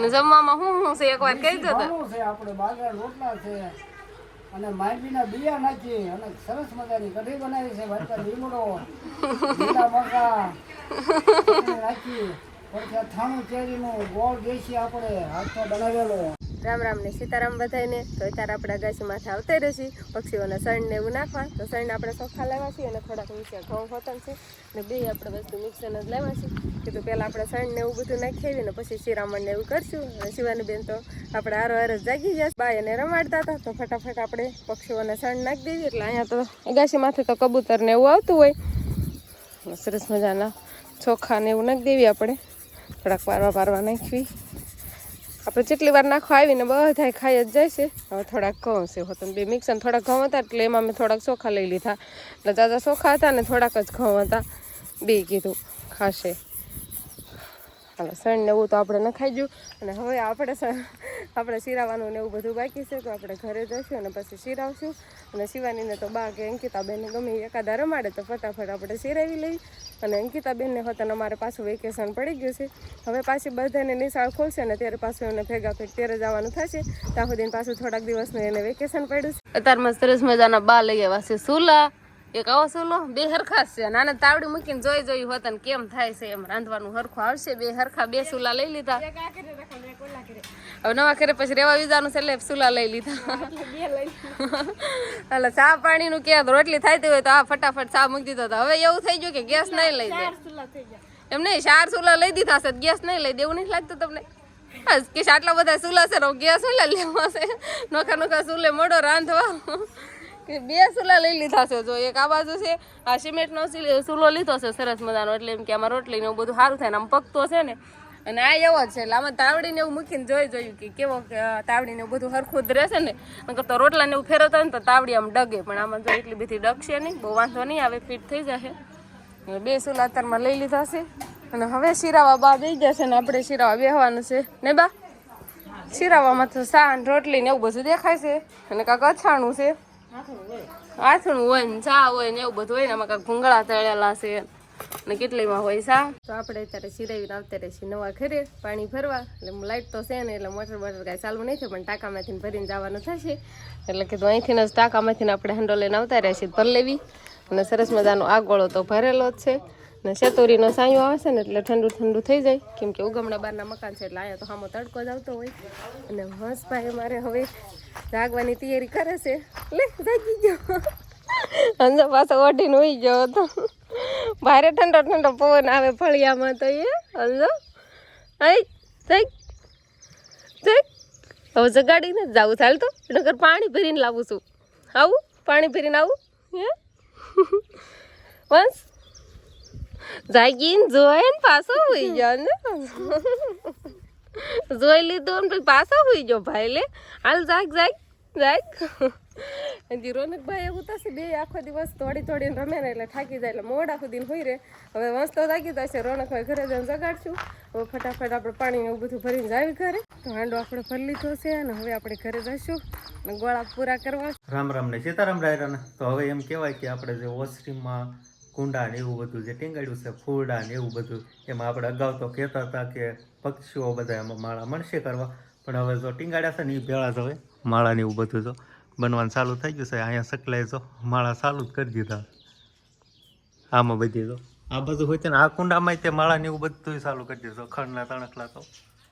ને જમવામાં શું શું છે એકવાર કહી દો તો. છે આપણે બાજરા રોટલા છે. અને માંડવીના બિયા નાખી અને સરસ મજાની કઢી બનાવી છે ભાઈ લીમડો લીલા મરચા. નાખી પછી થાણું કેરીનું ગોળ દેશી આપણે હાથમાં બનાવેલો. રામ રામ ને સીતારામ બધાને તો અત્યારે આપણે અગાસી માથે આવતા રહેશી. પક્ષીઓને શણને એવું નાખવા. તો શણને આપણે સોખા લેવા છીએ અને થોડાક નીચે ઘઉં હોતન છે. ને બે આપણે વસ્તુ મિક્સર જ લેવાશી છીએ. કીધું પહેલાં આપણે શણને એવું બધું નાખી અને પછી શિરામણને એવું કરશું. અને શિવાની બેન તો આપણે હારો હાર જ જાગી ગયા બાય એને રમાડતા હતા. તો ફટાફટ આપણે પક્ષીઓને શણ નાખી દેવી એટલે અહીંયા તો અગાસી માથે તો કબૂતરને એવું આવતું હોય. સરસ મજાના ચોખાને એવું નાખી દેવી આપણે. થોડાક પારવા પારવા નાખવી. આપણે જેટલી વાર નાખવા આવીને બધા ખાઈ જ જાય છે. હવે થોડાક ઘઉં છે હોતન બે મિક્સ અને થોડાક ઘઉં હતા એટલે એમાં મેં થોડાક ચોખા લઈ લીધા. એટલે દાદા ચોખા હતા ને થોડાક જ ઘઉં હતા. બે કીધું, ખાશે. હાલો સણ ને એવું તો આપણે નખાઈ ગયું. અને હવે આપણે આપણે સિરાવાનું ને એવું બધું બાકી છે, તો આપણે ઘરે જઈશું અને પછી સિરાવશું અને શિવાનીને તો બા કે અંકિતાબેનને ગમે એકાદા રમાડે તો ફટાફટ આપણે સિરાવી લઈ અને અંકિતાબેનને હોતાને અમારે પાછું વેકેશન પડી ગયું છે. હવે પાછી બધાને નિશાળ ખોલશે ને ત્યારે પાછું એને ભેગા ફેટ ત્યારે જવાનું થશે. ત્યાં સુધી પાછું થોડાક દિવસનું એને વેકેશન પડ્યું છે. અત્યારમાં સરસ મજાના બા લઈ આવ્યા છે સુલા. એક આવો સુલો બે હરખા છે. નાના તાવડી મૂકીને જોઈ જોયું હોત ને કેમ થાય છે એમ રાંધવાનું હરખું આવશે. બે હરખા બે સુલા લઈ લીધા. હવે નવા ઘરે પછી રેવા વિજાનું છે એટલે સુલા લઈ લીધા. એટલે ચા પાણીનું કે રોટલી થાય હોય તો આ ફટાફટ ચા મૂકી દીધો હતો હવે એવું થઈ ગયું કે ગેસ નહીં લઈ દે. એમ નહીં ચાર સુલા લઈ દીધા છે ગેસ નહીં લઈ દેવું નહીં લાગતું તમને? કે આટલા બધા સુલા છે ગેસ સુલા લેવા છે. નોખા નોખા સુલે મોડો રાંધવા. કે બે સુલા લઈ લીધા છે જો, એક આ બાજુ છે, આ સિમેન્ટનો સિલ- લીધો છે સરસ મજાનો, એટલે એમ કે આમાં રોટલી ને એવું બધું સારું થાય ને આમ પકતો છે ને. અને આ એવો જ છે, એટલે આમાં તાવડીને એવું મૂકીને જોઈ જોયું કે કેવો તાવડીને એવું બધું હરખું જ રહેશે ને. નકર તો રોટલાને એવું ફેરવતા ને તો તાવડી આમ ડગે, પણ આમાં જો એટલી બધી ડગશે નહીં, બહુ વાંધો નહીં આવે ફિટ થઈ જશે. બે સુલા અત્યારમાં લઈ લીધા છે. અને હવે શિરાવા બા દઈ જશે ને આપણે શિરાવા બેહવાનું છે. ને બા? શિરાવામાં તો સાન રોટલી ને એવું બધું દેખાય છે. અને કાંક અછાણું છે. આથણું હોય ને ચા હોય ને એવું બધું હોય ને, આમાં કાંક ભૂંગળા તળેલા છે ને કેટલીમાં હોય સા તો આપણે અત્યારે સિરાવીને આવતા રહીશું નવા ઘરે, પાણી ભરવા. એટલે લાઇટ તો છે ને એટલે મોટર બોટર કાંઈ ચાલુ નહીં થાય, પણ ટાંકામાંથી ભરીને જવાનું થશે. એટલે કીધું અહીંથી જ ટાંકામાંથી આપણે હેન્ડો લઈને આવતા રહીશું ભર લેવી. અને સરસ મજાનો આ ગોળો તો ભરેલો જ છે. ને શેતોરીનો સાંયો આવે છે ને એટલે ઠંડુ ઠંડુ થઈ જાય. કેમ કે ઉગમણા બહારના મકાન છે એટલે અહીંયા તો સામો તડકો જ આવતો હોય. અને હંસભાઈ મારે હવે જાગવાની તૈયારી કરે છે. લે, જાગી ગયો. અંજો પાછો ઓઢીને ઉઈ ગયો હતો. ભારે ઠંડો ઠંડો પવન આવે ફળિયામાં તો એ. અંજો આઈ જાગ. જાગ. હવે જગાડીને જ જાવું. ચાલતો ઘર પાણી ભરીને લાવું છું. આવું? પાણી ભરીને આવું? હે? વંશ. જાગીને જોઈ ને પાછો હોઈ ગયો ને જોઈ લીધો ને પછી પાછો હોઈ ગયો ભાઈ લે હાલ જાગ જાગ જાગ હજી રોનકભાઈ એવું થશે બે આખો દિવસ થોડી થોડી રમે ને એટલે થાકી જાય એટલે મોડા સુધી હોય રે હવે વંશ તો થાકી જશે રોનકભાઈ ઘરે જઈને જગાડશું હવે ફટાફટ આપણે પાણી ને એવું બધું ભરીને જાવી ઘરે તો હાંડો આપણે ભરી લીધો છે અને હવે આપણે ઘરે જઈશું અને ગોળા પૂરા કરવા રામ રામ ને સીતારામ રાયરાને તો હવે એમ કહેવાય કે આપણે જે ઓસરીમાં કુંડા ને એવું બધું જે ટીંગાડ્યું છે ફૂલડા ને એવું બધું, એમાં આપણે અગાઉ તો કહેતા હતા કે પક્ષીઓ બધા એમાં માળા મળશે કરવા, પણ હવે જો ટીંગાડ્યા છે ને એ ભેળા જ હવે, માળા એવું બધું જો. બનવાનું ચાલુ થઈ ગયું છે, અહીંયા સકલાય જો માળા ચાલુ જ કરી દીધા. આમાં બધી જો, આ બધું હોય છે ને, આ કુંડામાં તે માળા ને એવું બધું ચાલુ કરી દીધું ખંડના તણકલા તો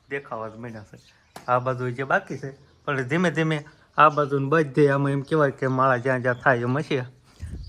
દેખાવા જ મળ્યા છે. આ બાજુ જે બાકી છે, પણ ધીમે ધીમે આ બાજુ બધે આમાં એમ કહેવાય કે માળા જ્યાં જ્યાં થાય એમ હશે.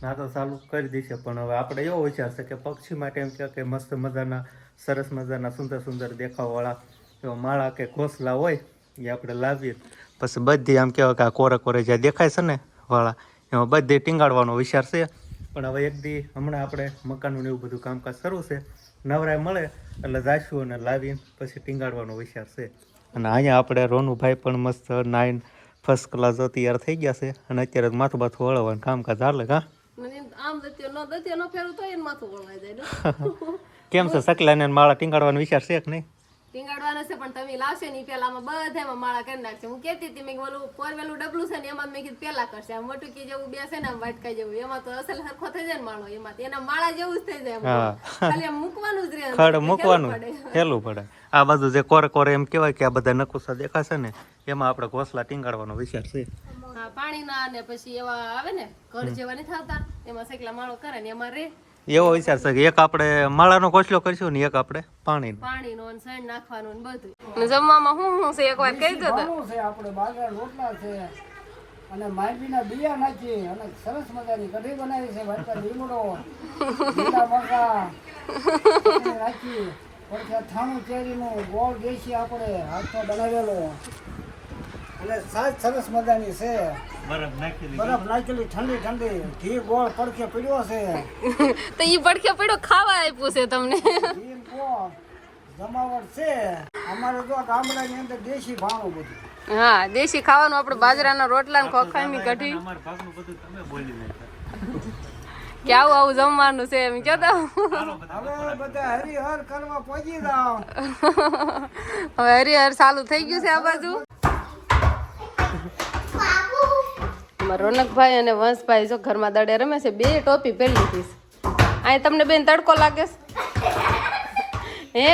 ના તો ચાલુ કરી દેશે પણ હવે આપણે એવો વિચાર છે કે પક્ષી માટે એમ કે મસ્ત મજાના, સરસ મજાના, સુંદર સુંદર દેખાવવાળા માળા કે ઘોસલા હોય, એ આપણે લાવીએ. પછી બધી આમ કહેવાય કે આ કોરે કોરે જ્યાં દેખાય છે ને વાળા, એમાં બધી ટીંગાડવાનો વિચાર છે. પણ હવે એક દી હમણાં આપણે મકાનનું એવું બધું કામકાજ શરૂ છે, નવરાય મળે એટલે જાશું અને લાવીને પછી ટીંગાડવાનો વિચાર છે. અને અહીંયા આપણે રોનુભાઈ પણ મસ્ત નાઈન ફર્સ્ટ ક્લાસ તૈયાર થઈ ગયા છે અને અત્યારે માથું બાથું વળવાનું કામકાજ હાલે કા? કેમ છે? સકલાને માળા ટીંગાડવાનો વિચાર છે કે નહીં? ટીંગાડવાના છે પણ તમે લાવશે ને પેલા આમાં બધામાં માળા કરી નાખશે હું કહેતી હતી મેં ઓલું પોરવેલું ડબલું છે ને એમાં મેં કીધું પેલા કરશે. આમ વટુકી જેવું બેસે ને આમ વાટકા જેવું. એમાં તો અસલ સરખો થઈ જાય ને માળો એમાં એના માળા જેવું જ થઈ જાય ખાલી આમ મૂકવાનું જ રહે ખડ મૂકવાનું. હેલું પડે. આ બાજુ જે કોર કોર એમ કહેવાય કે આ બધા નકુસા દેખાશે ને એમાં આપણે ઘોસલા ટીંગાડવાનો વિચાર છે. પાણીના ને પછી એવા આવે ને ઘર જેવા નહીં થતા. એમાં સેકલા માળો કરે ને એમાં રે. એવો વિચાર છે કે એક આપણે માળાનો કોચલો કરશું ને એક આપણે પાણી પાણીનો ને સણ નાખવાનું ને બધું. જમવામાં શું શું છે? એકવાર કહી દો તો. છે આપણે બાજરા રોટલા છે અને માંડવીના બિયા નાખી અને સરસ મજાની કઢી બનાવી છે વાટકા લીમડો લીલા મરચા. નાખી પછી આ થાણું કેરીનું ગોળ દેશી આપણે હાથમાં બનાવેલો. અને સાજ સરસ મજાની છે. બરફ નાખી બરફ નાખેલી ઠંડી ઠંડી. ઘી ગોળ પડખે પડ્યો છે. તો ઈ પડખે પડ્યો ખાવા આપ્યું છે તમને? ઘી ગોળ જમાવટ છે. અમારે જો ગામડાની અંદર દેશી ભાણું બધું. હા દેશી ખાવાનું આપણે બાજરાના રોટલા ને ખોખાની કઢી. અમારા ભાગનું બધું તમે બોલી નાખ્યા. કે આવું આવું જમવાનું છે એમ કહેતો હવે બધા હરિહર કરવા પહોંચી જાઓ. હવે હરિહર ચાલુ થઈ ગયું છે આ બાજુ. અમારા રોનકભાઈ અને વંશભાઈ જો ઘરમાં દડે રમે છે બે ટોપી પહેરી લીધી છે. અહીં તમને બેન તડકો લાગે હે?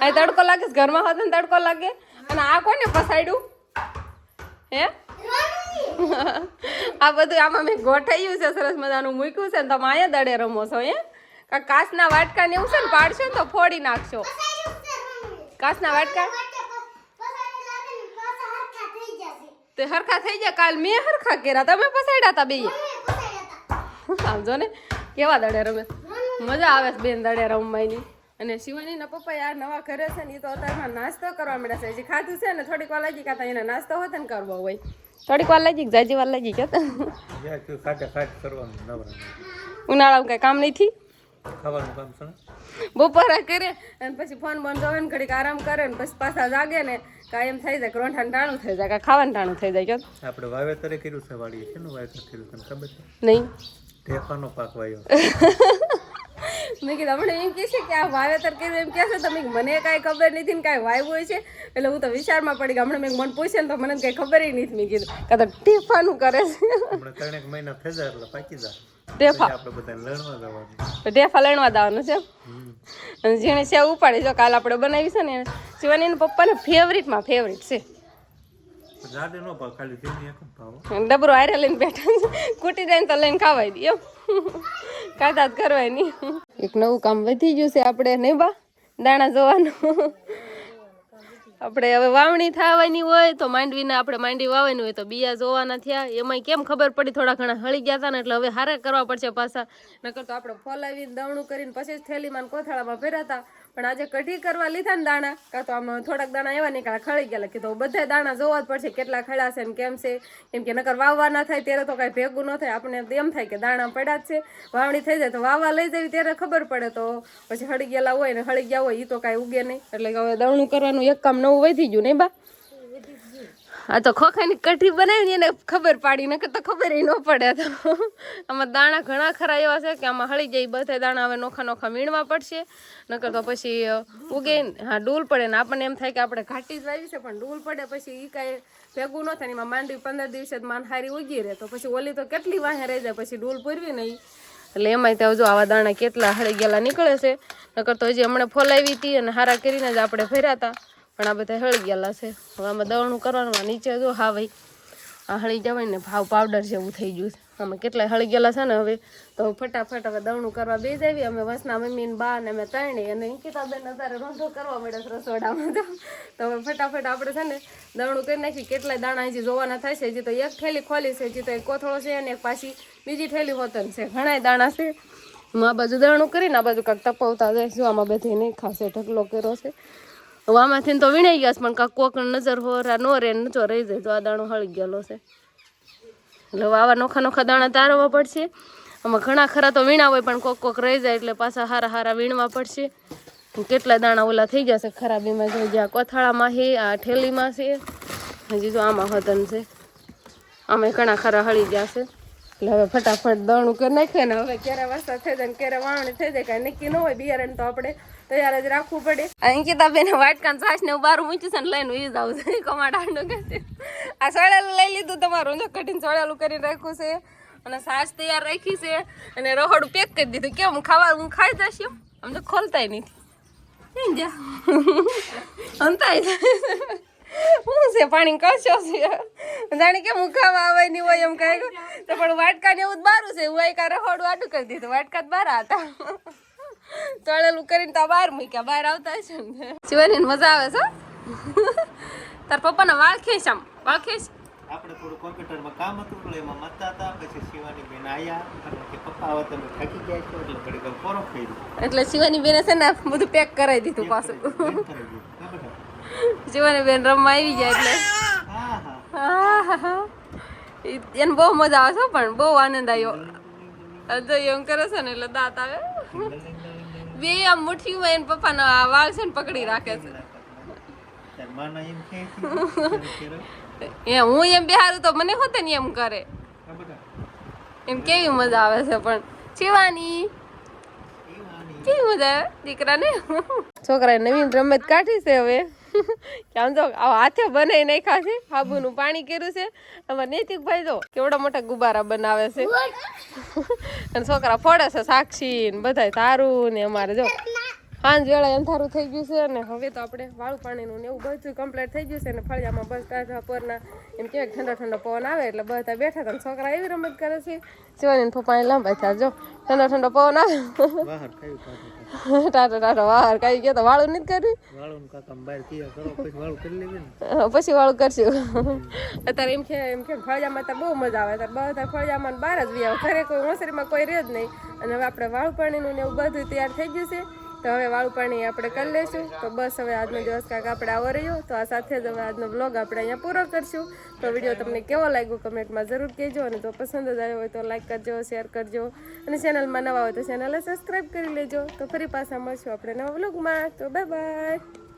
અહીં તડકો લાગે છે? ઘરમાં હોત ને તડકો લાગે. અને આ કોને પસાડ્યું હે? આ બધું આમાં મેં ગોઠાયું છે સરસ મજાનું મૂક્યું છે ને તમે અહીંયા દડે રમો છો હે? કા કાચના વાટકા ને એવું છે ને પાડશો ને તો ફોડી નાખશો. કાચના વાટકા? તે હરખા થઈ ગયા કાલ મેં હરખા કર્યા તમે પસાડ્યા હતા બે સમજો ને કેવા દડે રમે? મજા આવે છે બેન દડે રમવાની. અને શિવાનીના પપ્પા યાર નવા ઘરે છે ને એ તો અત્યારમાં નાસ્તો કરવા મળ્યા છે. હજી ખાધું છે ને થોડીક વાર લાગી કાતા એને નાસ્તો હોત ને કરવો હોય. થોડીક વાર લાગી જાજી વાર લાગી કે ઉનાળામાં કઈ કામ નહીં થી? બપોરા કરે અને પછી ફોન બંધ હોય ને ઘડીક આરામ કરે ને પછી પાછા જાગે ને કાંઈ એમ થઈ જાય કે રોંઠાનું ટાણું થઈ જાય કા ખાવાનું ટાણું થઈ જાય કે આપણે વાવેતરે કર્યું છે વાડીએ શેનું વાવેતર કર્યું તને ખબર છે? નહીં. ઢેફાનો પાક વાયો. મેં કીધું હમણાં એમ કહે છે કે આ વાવેતર કર્યું એમ કહે છે તમે મને કાંઈ ખબર નથી ને કાંઈ વાવ્યું હોય છે. એટલે હું તો વિચારમાં પડી ગઈ હમણાં મેં મન પૂછે ને તો મને કાંઈ ખબર નથી. મેં કીધું કાં તો ઢેફાનું કરે છે. હમણાં ત્રણેક મહિના થઈ જાય એટલે પાકી જાય. ઢેફા. આપણે બધા લણવા જવાનું. ઢેફા લણવા દાવાનું છે જેણે સેવ ઉપાડી જો કાલ આપણે બનાવી છે ને શિવાની પપ્પાને ફેવરિટમાં ફેવરિટ છે. ડબરો આરે લઈને બેઠા કૂટી જાય તો લઈને ખાવાય દે એમ. જ કરવાય નહીં એક નવું કામ વધી ગયું છે આપણે નહીં બા? દાણા જોવાનું. આપણે હવે વાવણી થવાની હોય તો માંડવીને આપણે માંડવી વાવવાની હોય તો બિયા જોવાના થયા. એમાંય કેમ ખબર પડી? થોડા ઘણા હળી ગયા હતા ને એટલે હવે હારે કરવા પડશે પાછા. નકર તો આપણે ફોલાવીને દવણું કરીને પછી જ થેલીમાં કોથળામાં હતા પણ આજે કઢી કરવા લીધા ને દાણા. કાં તો આમાં થોડાક દાણા એવા નીકળ્યા, ખળી ગયા કીધું બધા દાણા જોવા જ પડશે કેટલા ખળ્યા ને કેમ છે? કેમ કે નકર વાવવા ના થાય ત્યારે તો કાંઈ ભેગું ન થાય. આપણે એમ થાય કે દાણા પડ્યા જ છે. વાવણી થઈ જાય તો વાવવા લઈ જવી ત્યારે ખબર પડે તો. પછી હળી ગયેલા હોય ને હળી ગયા હોય એ તો કાંઈ ઉગે નહીં. એટલે હવે દવણું કરવાનું એક કામ નવું વધી ગયું નહીં બા? આ તો ખોખાની કઢી બનાવીને એને ખબર પાડી, નકર તો ખબર ન પડે તો. આમાં દાણા ઘણા ખરા એવા છે કે આમાં હળી જાય બધા દાણા હવે નોખા નોખા વીણવા પડશે. નકર તો પછી ઉગે, હા, ડૂલ પડે ને આપણને એમ થાય કે આપણે ઘાટી જ વાવી છે, પણ ડૂલ પડે પછી એ કાંઈ ભેગું ન થાય એમાં માંડવી પંદર દિવસે જ માન હારી ઉગી રહે. તો પછી ઓલી તો કેટલી વાહે રહી જાય, પછી ડૂલ પૂરવી નહીં. એટલે એમાંય તો જો આવા દાણા કેટલા હળી ગયેલા નીકળે છે. નકર તો હજી હમણાં ફોલાવી હતી અને હારા કરીને જ આપણે ભર્યા હતા પણ આ બધા હળી ગયેલા છે. હવે આમાં દવાણું કરવાનું નીચે જો, હા ભાઈ, આ હળી જવાય ને ભાવ પાવડર જેવું થઈ ગયું છે. આમાં કેટલાય હળી ગયેલા છે ને હવે, તો ફટાફટ હવે દવણું કરવા બે જાવી અમે વસના મમ્મી ને બા ને અમે ત્રણે અને અંકિતાબેન અત્યારે રોંધો કરવા મળ્યો છે રસોડામાં તો. તો હવે ફટાફટ આપણે છે ને દવણું કરી નાખી કેટલાય દાણા હજી જોવાના છે હજી તો એક થેલી ખોલી છે, હજી તો એક કોથળો છે અને એક પાછી બીજી થેલી હોતન છે. ઘણાય દાણા છે. હું આ બાજુ દરણું કરીને આ બાજુ કાંક તપાવતા જાય. શું આમાં બધી નહીં ખાશે, ઢગલો કર્યો છે. હવે તો વીણાઈ ગયા છે, પણ કાંક કોક નજર હોરા નો રે નચો રહી જાય તો આ દાણો હળી ગયેલો છે. એટલે હવે આવા નોખા નોખા દાણા તારવા પડશે. આમાં ઘણા ખરા તો વીણા હોય, પણ કોક કોક રહી જાય એટલે પાછા હારા હારા વીણવા પડશે. કેટલા દાણા ઓલા થઈ ગયા છે ખરાબીમાં જોઈ ગયા કોથાળામાં છે, આ ઠેલીમાં છે. હજી તો આમાં હતન છે. આમે ઘણા ખરા હળી ગયા છે. એટલે હવે ફટાફટ દણું કરી નાખીએ ને હવે ક્યારે વરસાદ થઈ જાય ક્યારે વાવણી થઈ જાય, કાંઈ નક્કી ન હોય, બિયારણ તો આપણે તૈયાર જ રાખવું પડે. અંકિતા બેન વાટકાન છાશ ને બારું મૂકી છે ને લઈને ઈ જાવ છે કમાટાનું કે આ સળેલું લઈ લીધું તમારું, જો કઠિન સળેલું કરી રાખ્યું છે. અને છાશ તૈયાર રાખી છે અને રહોડું પેક કરી દીધું. કેમ ખાવા હું ખાઈ જશે આમ તો ખોલતાય નથી. જા. અંતાય હું છે? પાણી કશો છે. જાણે કે હું ખાવા આવે નહીં હોય એમ કહે તો પણ વાટકા ને એવું જ બારું છે. હું એક રહોડું આટું કરી દીધું. વાટકા બાર હતા. તળેલું કરીને તો બહાર મૂક્યા. બહાર આવતા છે ને. શિવાની મજા આવે છે તાર પપ્પાના વાળ ખેંચ આમ. વાળ ખેંચ. આપણે થોડું કોમ્પ્યુટરમાં કામ હતું એટલે એમાં મતતા હતા. પછી શિવાની બેન આયા. એટલે કે પપ્પા હવે તમે થાકી ગયા છો એટલે ઘડી ઘર પોરો કર્યું એટલે શિવાની બેને છે ને બધું પેક કરાવી દીધું પાછું. શિવાની બેન રમવા આવી જાય એટલે. એને બહુ મજા આવે છે પણ, બહુ આનંદ આવ્યો આ તો એમ કરે છે ને એટલે દાંત આવે. બે આમ મુઠ્ઠીમાં એને પપ્પાના વાળ છે ને પકડી રાખે છે. એ હું એમ બિહારું તો મને હોતે ને એમ કરે. એમ કેવી મજા આવે છે પણ. શિવાની. કેવી મજા આવે દીકરાને? છોકરાએ નવીન રમત કાઢી છે હવે. આમ તો આ હાથે બનાવી નાખ્યા છે હાબુનું પાણી કર્યું છે. અમારે નૈતિક ભાઈ જો કેવડા મોટા ગુબારા બનાવે છે. અને છોકરા ફોડે છે સાક્ષી ને બધાય તારું ને અમારે જો સાંજ વેળા અંધારું થઈ ગયું છે અને હવે તો આપણે વાળું પાણીનું ને એવું બધું કમ્પ્લીટ થઈ ગયું છે અને ફળિયામાં બસ તાજા પરના એમ કહેવાય કે ઠંડો ઠંડો પવન આવે એટલે બધા બેઠા હતા છોકરા એવી રમત કરે છે. શિવાની પપ્પા અહીં લાંબા થયા જો. ઠંડો ઠંડો પવન આવે. ટાટો ટાટો બહાર કઈ ગયો તો વાળું નથી કર્યું? પછી વાળું કરશું. અત્યારે એમ કે એમ કે ફળિયામાં તો બહુ મજા આવે અત્યારે બધા ફળિયામાં બહાર જ બી આવે ઘરે કોઈ મોસરીમાં કોઈ રહે જ નહીં. અને હવે આપણે વાળું પાણીનું ને એવું બધું તૈયાર થઈ ગયું છે. તો હવે વાળું પાણી આપણે કરી લઈશું. તો બસ હવે આજનો દિવસ કાંઈક આપણે આવો રહ્યો. તો આ સાથે જ હવે આજનો બ્લોગ આપણે અહીંયા પૂરો કરશું. તો વીડિયો તમને કેવો લાગ્યો કમેન્ટમાં જરૂર કહેજો. અને જો પસંદ જ આવ્યો હોય તો લાઈક કરજો શેર કરજો. અને ચેનલમાં નવા હોય તો ચેનલને સબસ્ક્રાઈબ કરી લેજો. તો ફરી પાછા મળશું આપણે નવા બ્લોગમાં તો બાય બાય